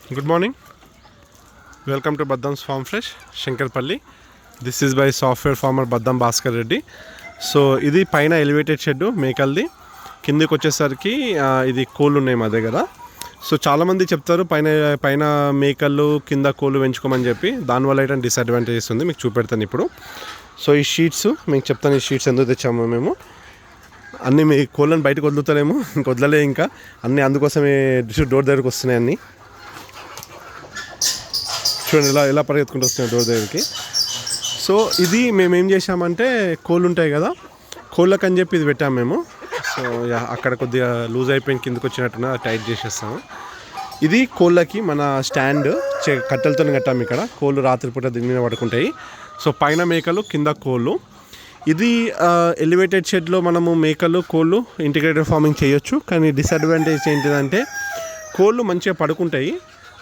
Good morning welcome to Baddam's farm fresh Shankarpally this is by software farmer Baddam Bhaskar Reddy so ఇది పైన elevated shed మేకల్ది. కిందకి వచ్చేసరికి ఇది కోళ్ళు ఉన్నాయి మా దగ్గర. సో చాలామంది చెప్తారు పైన పైన మేకలు కింద కోళ్ళు పెంచుకోమని చెప్పి. దానివల్ల అయితే డిసడ్వాంటేజెస్ ఉంది మీకు చూపెడతాను ఇప్పుడు. సో ఈ షీట్స్ మీకు చెప్తాను ఈ షీట్స్ ఎందుకు తెచ్చాము మేము? అన్నీ మీ కోళ్ళని బయటకు వదులుతలేము ఇంక వదలలే ఇంకా. అన్నీ అందుకోసమే డోర్ దగ్గరకు వస్తున్నాయి అన్నీ. చూడండి ఇలా ఎలా పరిగెత్తుకుంటూ వస్తున్నాయి డోర్ దగ్గరికి సో ఇది మేము ఏం చేసామంటే కోళ్ళు ఉంటాయి కదా కోళ్ళకి అని చెప్పి ఇది పెట్టాము మేము. సో అక్కడ కొద్దిగా లూజ్ అయిపోయిన కిందకు వచ్చినట్టున టైట్ చేసేస్తాము. ఇది కోళ్ళకి మన స్టాండ్ చే కట్టెలతో కట్టాము ఇక్కడ. కోళ్ళు రాత్రిపూట దీని మీద పడుకుంటాయి. సో పైన మేకలు కింద కోళ్ళు. ఇది ఎలివేటెడ్ షెడ్లో మనము మేకలు కోళ్ళు ఇంటిగ్రేటెడ్ ఫార్మింగ్ చేయొచ్చు. కానీ డిసడ్వాంటేజ్ ఏంటిదంటే కోళ్ళు మంచిగా పడుకుంటాయి.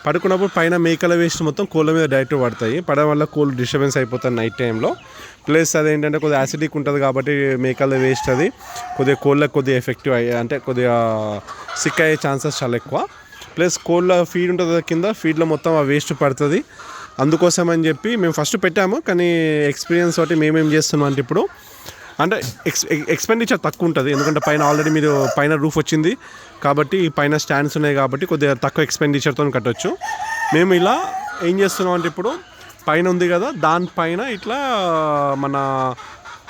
పడుకున్నప్పుడు పైన మేకల వేస్ట్ మొత్తం కోళ్ళ మీద డైరెక్ట్ పడతాయి. పడడం వల్ల కోళ్ళు డిస్టర్బెన్స్ అయిపోతాయి నైట్ టైంలో ప్లస్ అదేంటంటే కొద్దిగా యాసిడిక్ ఉంటుంది కాబట్టి మేకల వేస్ట్ అది కొద్దిగా కోళ్ళకి కొద్దిగా ఎఫెక్టివ్ అయ్యే అంటే కొద్దిగా సిక్ అయ్యే ఛాన్సెస్ చాలా ఎక్కువ. ప్లస్ కోళ్ళ ఫీడ్ ఉంటుంది కింద ఫీడ్లో మొత్తం ఆ వేస్ట్ పడుతుంది. అందుకోసం అని చెప్పి మేము ఫస్ట్ పెట్టాము కానీ ఎక్స్పీరియన్స్ తోటి మేమేం చేస్తున్నాం అంటే ఇప్పుడు అంటే ఎక్స్ ఎక్స్పెండిచర్ తక్కువ ఉంటుంది ఎందుకంటే పైన ఆల్రెడీ మీరు పైన రూఫ్ వచ్చింది. కాబట్టి పైన స్టాండ్స్ ఉన్నాయి కాబట్టి కొద్దిగా తక్కువ ఎక్స్పెండిచర్తో కట్టొచ్చు. మేము ఇలా ఏం చేస్తున్నాం అంటే ఇప్పుడు పైన ఉంది కదా దానిపైన ఇట్లా మన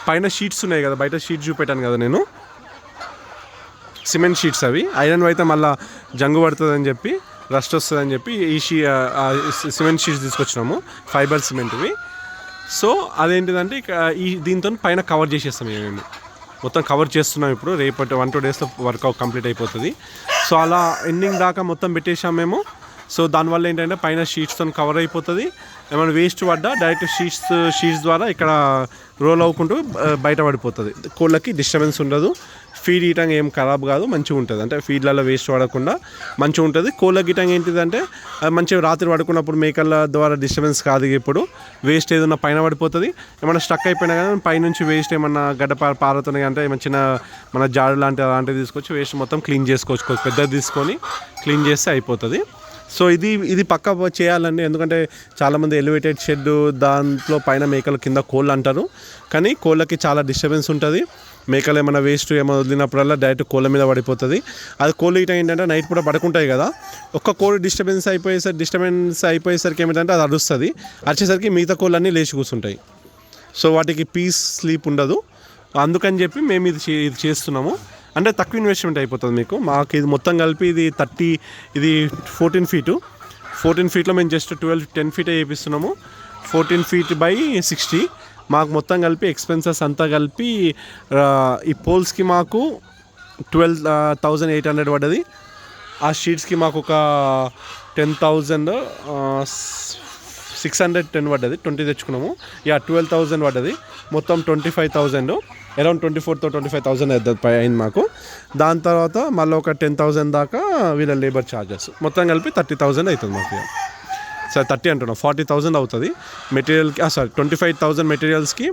పైన షీట్స్ ఉన్నాయి కదా బయట షీట్స్ చూపెట్టాను కదా నేను. సిమెంట్ షీట్స్ అవి. ఐరన్ అయితే మళ్ళీ జంగు పడుతుందని చెప్పి రస్ట్ వస్తుందని చెప్పి ఈ షీ సిమెంట్ షీట్స్ తీసుకొచ్చినాము. ఫైబర్ సిమెంట్వి సో అదేంటిదంటే ఇక ఈ దీంతో పైన కవర్ చేసేస్తాం మేము. మొత్తం కవర్ చేస్తున్నాం ఇప్పుడు. రేపటి వన్ టూ డేస్లో వర్క్ కంప్లీట్ అయిపోతుంది. సో అలా ఎండింగ్ దాకా మొత్తం పెట్టేసాం మేము. సో దానివల్ల ఏంటంటే పైన షీట్స్తో కవర్ అయిపోతుంది. ఏమైనా వేస్ట్ పడ్డా డైరెక్ట్ షీట్స్ షీట్స్ ద్వారా ఇక్కడ రోల్ అవ్వకుంటూ బయట పడిపోతుంది. కోళ్ళకి డిస్టర్బెన్స్ ఉండదు. ఫీడ్ ఇయటం ఏం ఖరాబ్ కాదు మంచిగా ఉంటుంది. అంటే ఫీడ్లలో వేస్ట్ పడకుండా మంచిగా ఉంటుంది. కోళ్ళ గిటంగా ఏంటిదంటే అది మంచిగా రాత్రి పడుకున్నప్పుడు మేకల ద్వారా డిస్టర్బెన్స్ కాదు ఇప్పుడు వేస్ట్ ఏదైనా పైన పడిపోతుంది. ఏమైనా స్టక్ అయిపోయినా కానీ పైనుంచి వేస్ట్ ఏమన్నా గడ్డ పారుతున్నాయి అంటే ఏమైనా చిన్న మన జాడు లాంటి అలాంటివి తీసుకొచ్చి వేస్ట్ మొత్తం క్లీన్ చేసుకోవచ్చు. పెద్దది తీసుకొని క్లీన్ చేస్తే అయిపోతుంది. సో ఇది ఇది పక్క చేయాలండి. ఎందుకంటే చాలామంది ఎలివేటెడ్ షెడ్ దాంట్లో పైన మేకలు కింద కోళ్ళు అంటారు. కానీ కోళ్ళకి చాలా డిస్టర్బెన్స్ ఉంటుంది. మేకలు ఏమైనా వేస్ట్ ఏమైనా వదిలినప్పుడల్లా డైరెక్ట్ కోళ్ళ మీద పడిపోతుంది. అది కోళ్ళు ఇట ఏంటంటే నైట్ పూట పడుకుంటాయి కదా. ఒక్క కోడి డిస్టర్బెన్స్ అయిపోయేసరికి డిస్టర్బెన్స్ అయిపోయేసరికి ఏమిటంటే అది అరుస్తుంది. అరిచేసరికి మిగతా కోళ్ళన్నీ లేచి కూర్చుంటాయి. సో వాటికి పీస్ స్లీప్ ఉండదు. అందుకని చెప్పి మేము ఇది చే- ఇది చేస్తున్నాము. అంటే తక్కువ ఇన్వెస్ట్మెంట్ అయిపోతుంది మీకు. మాకు ఇది మొత్తం కలిపి ఇది థర్టీ ఇది ఫోర్టీన్ ఫీటు ఫోర్టీన్ ఫీట్లో మేము జస్ట్ ట్వెల్వ్ టెన్ ఫీటే చేపిస్తున్నాము. ఫోర్టీన్ ఫీట్ బై సిక్స్టీ మాకు మొత్తం కలిపి ఎక్స్పెన్సెస్ అంతా కలిపి ఈ పోల్స్కి మాకు ట్వెల్వ్ థౌజండ్ ఎయిట్ హండ్రెడ్ పడ్డది. ఆ షీట్స్కి మాకు ఒక ten thousand six hundred ten పడ్డది. ట్వంటీ తెచ్చుకున్నాము. యా ట్వెల్వ్ థౌజండ్ పడ్డది. మొత్తం twenty five thousand around twenty ఫోర్తో twenty five thousand అవుతుంది అయింది మాకు. దాని తర్వాత మళ్ళీ ఒక టెన్ థౌసండ్ దాకా వీళ్ళ లేబర్ ఛార్జెస్ మొత్తం కలిపి థర్టీ థౌసండ్ అవుతుంది మాకు సరే థర్టీ అంటున్నాం ఫార్టీ థౌసండ్ అవుతుంది. మెటీరియల్కి sorry twenty five thousand మెటీరియల్స్కి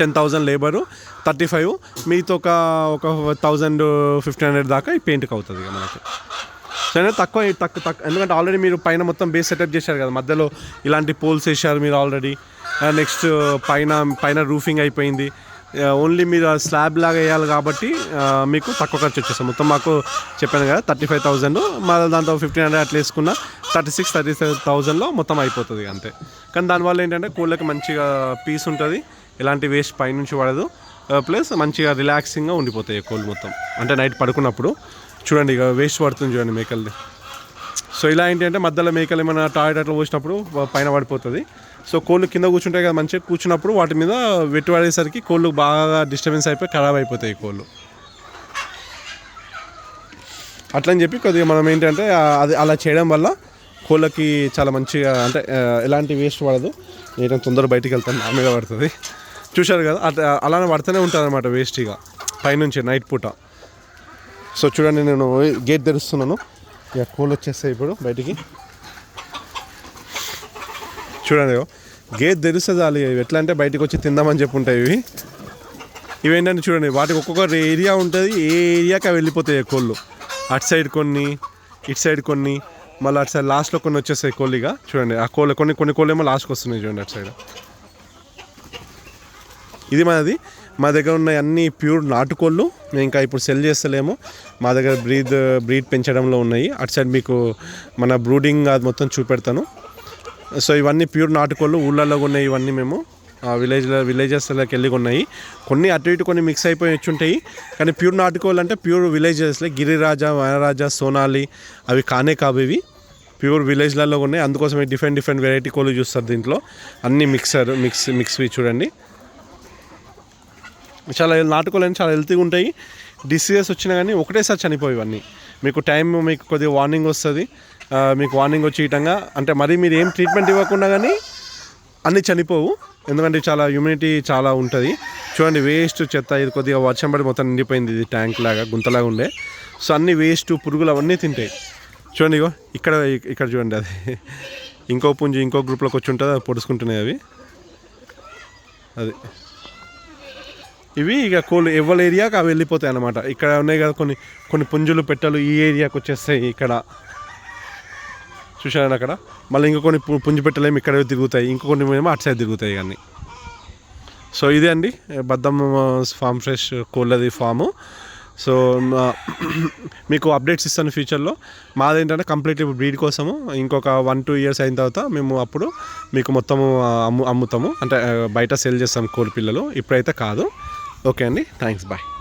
ten thousand labour thirty five. మీతో ఒక ఒక థౌజండ్ ఫిఫ్టీన్ హండ్రెడ్ దాకా ఈ పెయింట్కి అవుతుంది ఇక మనకి. సరే తక్కువ తక్కువ తక్కువ. ఎందుకంటే ఆల్రెడీ మీరు పైన మొత్తం బేస్ సెటప్ చేశారు కదా మధ్యలో ఇలాంటి పోల్స్ వేసారు మీరు ఆల్రెడీ. నెక్స్ట్ పైన పైన రూఫింగ్ అయిపోయింది. ఓన్లీ మీరు స్లాబ్ లాగా వేయాలి కాబట్టి మీకు తక్కువ ఖర్చు వచ్చేస్తాం మొత్తం మాకు చెప్పాను కదా థర్టీ ఫైవ్ థౌజండ్. మళ్ళీ దాంతో ఫిఫ్టీన్ హండ్రెడ్ అట్లా వేసుకున్న థర్టీ సిక్స్ థర్టీ సెవెన్ థౌజండ్లో మొత్తం అయిపోతుంది అంతే. కానీ దానివల్ల ఏంటంటే కోళ్ళకి మంచిగా పీస్ ఉంటుంది ఎలాంటి వేస్ట్ పైనుంచి పడదు. ప్లస్ మంచిగా రిలాక్సింగ్గా ఉండిపోతాయి కోళ్ళు మొత్తం. అంటే నైట్ పడుకున్నప్పుడు. చూడండి ఇక వేస్ట్ పడుతుంది చూడండి మేకల్ది. సో ఇలా ఏంటి అంటే మధ్యలో మేకలు ఏమైనా టాయిలెట్ అట్లా పోసినప్పుడు పైన పడిపోతుంది. సో కోళ్ళు కింద కూర్చుంటాయి కదా మంచిగా కూర్చున్నప్పుడు వాటి మీద వెట్టు పడేసరికి కోళ్ళు బాగా డిస్టర్బెన్స్ అయిపోయి ఖరాబ్ అయిపోతాయి కోళ్ళు. అట్లని చెప్పి కొద్దిగా మనం ఏంటంటే అది అలా చేయడం వల్ల కోళ్ళకి చాలా మంచిగా అంటే ఎలాంటి వేస్ట్ పడదు నేను తొందరగా బయటికి వెళ్తాను నా మీద పడుతుంది. చూశారు కదా అట్లా అలానే పడుతూనే ఉంటుంది అనమాట వేస్ట్ ఇక పైనుంచి నైట్ పూట. సో చూడండి నేను గేట్ తెరుస్తున్నాను. ఇక కోళ్ళు వచ్చేస్తాయి ఇప్పుడు బయటికి. చూడండి గేట్ తెరిస్తే చాలు ఇవి ఎట్లా అంటే బయటకు వచ్చి తిందామని చెప్పి ఉంటాయి ఇవి ఇవేంటంటే చూడండి వాటికి ఒక్కొక్క ఏరియా ఉంటుంది ఏ ఏరియాకి అవి వెళ్ళిపోతాయి కోళ్ళు. అటు సైడ్ కొన్ని ఇటు సైడ్ కొన్ని మళ్ళీ అటు సైడ్ లాస్ట్లో కొన్ని వచ్చేస్తాయి కోళ్ళిగా చూడండి ఆ కోళ్ళ కొన్ని కొన్ని కోళ్ళు ఏమో లాస్ట్కి వస్తున్నాయి చూడండి అటు సైడ్ ఇది మనది మా దగ్గర ఉన్న అన్ని ప్యూర్ నాటుకోళ్ళు. మేము ఇంకా ఇప్పుడు సెల్ చేస్తలేము. మా దగ్గర బ్రీడ్ బ్రీడ్ పెంచడంలో ఉన్నాయి. అటు సైడ్ మీకు మన బ్రూడింగ్ అది మొత్తం చూపెడతాను. సో ఇవన్నీ ప్యూర్ నాటుకోళ్ళు. ఊళ్ళల్లో ఉన్నాయి ఇవన్నీ మేము. విలేజ్లో విలేజెస్లోకి వెళ్ళి ఉన్నాయి కొన్ని అటు ఇటు కొన్ని మిక్స్ అయిపోయి వచ్చి ఉంటాయి కానీ ప్యూర్ నాటుకోళ్ళు అంటే ప్యూర్ విలేజెస్లో గిరిరాజా వనరాజా సోనాలి అవి కానే కాబేవి ఇవి. ప్యూర్ విలేజ్లలో ఉన్నాయి అందుకోసం డిఫరెంట్ డిఫరెంట్ వెరైటీ కోళ్ళు చూస్తారు దీంట్లో. అన్ని మిక్సర్ మిక్స్ మిక్స్వి చూడండి. చాలా నాటుకోళ్ళు అని చాలా హెల్తీగా ఉంటాయి. డిసీజెస్ వచ్చినా కానీ ఒకటేసారి చనిపోయి ఇవన్నీ. మీకు టైం మీకు కొద్దిగా వార్నింగ్ వస్తుంది. మీకు వార్నింగ్ వచ్చి ఇటంగా అంటే మరీ మీరు ఏం ట్రీట్మెంట్ ఇవ్వకుండా కానీ అన్నీ చనిపోవు. ఎందుకంటే చాలా హ్యూమిడిటీ చాలా ఉంటుంది. చూడండి వేస్ట్ చెత్త ఇది కొద్దిగా వర్షం పడి మొత్తం నిండిపోయింది ఇది ట్యాంక్ లాగా గుంతలాగా ఉండే. సో అన్ని వేస్ట్ పురుగులు అవన్నీ తింటాయి. చూడండి ఇగో ఇక్కడ ఇక్కడ చూడండి అది. ఇంకో పుంజు ఇంకో గ్రూప్లోకి వచ్చి ఉంటుంది అది పొడుచుకుంటున్నాయి అవి. అది. ఇవి ఇక కోళ్ళు ఎవరి ఏరియాకి అవి వెళ్ళిపోతాయి అన్నమాట. ఇక్కడ ఉన్నాయి కదా కొన్ని కొన్ని పుంజులు పెట్టలు ఈ ఏరియాకి వచ్చేస్తాయి ఇక్కడ. చూశాను అక్కడ? మళ్ళీ ఇంకో కొన్ని పు- పుంజు పెట్టలేము ఇక్కడ తిరుగుతాయి. ఇంకో కొన్ని ఏమో అటు సైడ్ తిరుగుతాయి కానీ సో ఇదే అండి. బద్దం ఫామ్ ఫ్రెష్ కోళ్ళది ఫాము. సో మా- మీకు అప్డేట్స్ ఇస్తాను ఫ్యూచర్లో. మాదేంటంటే కంప్లీట్ ఇప్పుడు బ్రీడ్ కోసము ఇంకొక వన్ టూ ఇయర్స్ అయిన తర్వాత మేము అప్పుడు మీకు మొత్తము అమ్ము అమ్ముతాము. అంటే బయట సేల్ చేస్తాం కోడి పిల్లలు. ఇప్పుడైతే కాదు. ఓకే అండి. Thanks bye.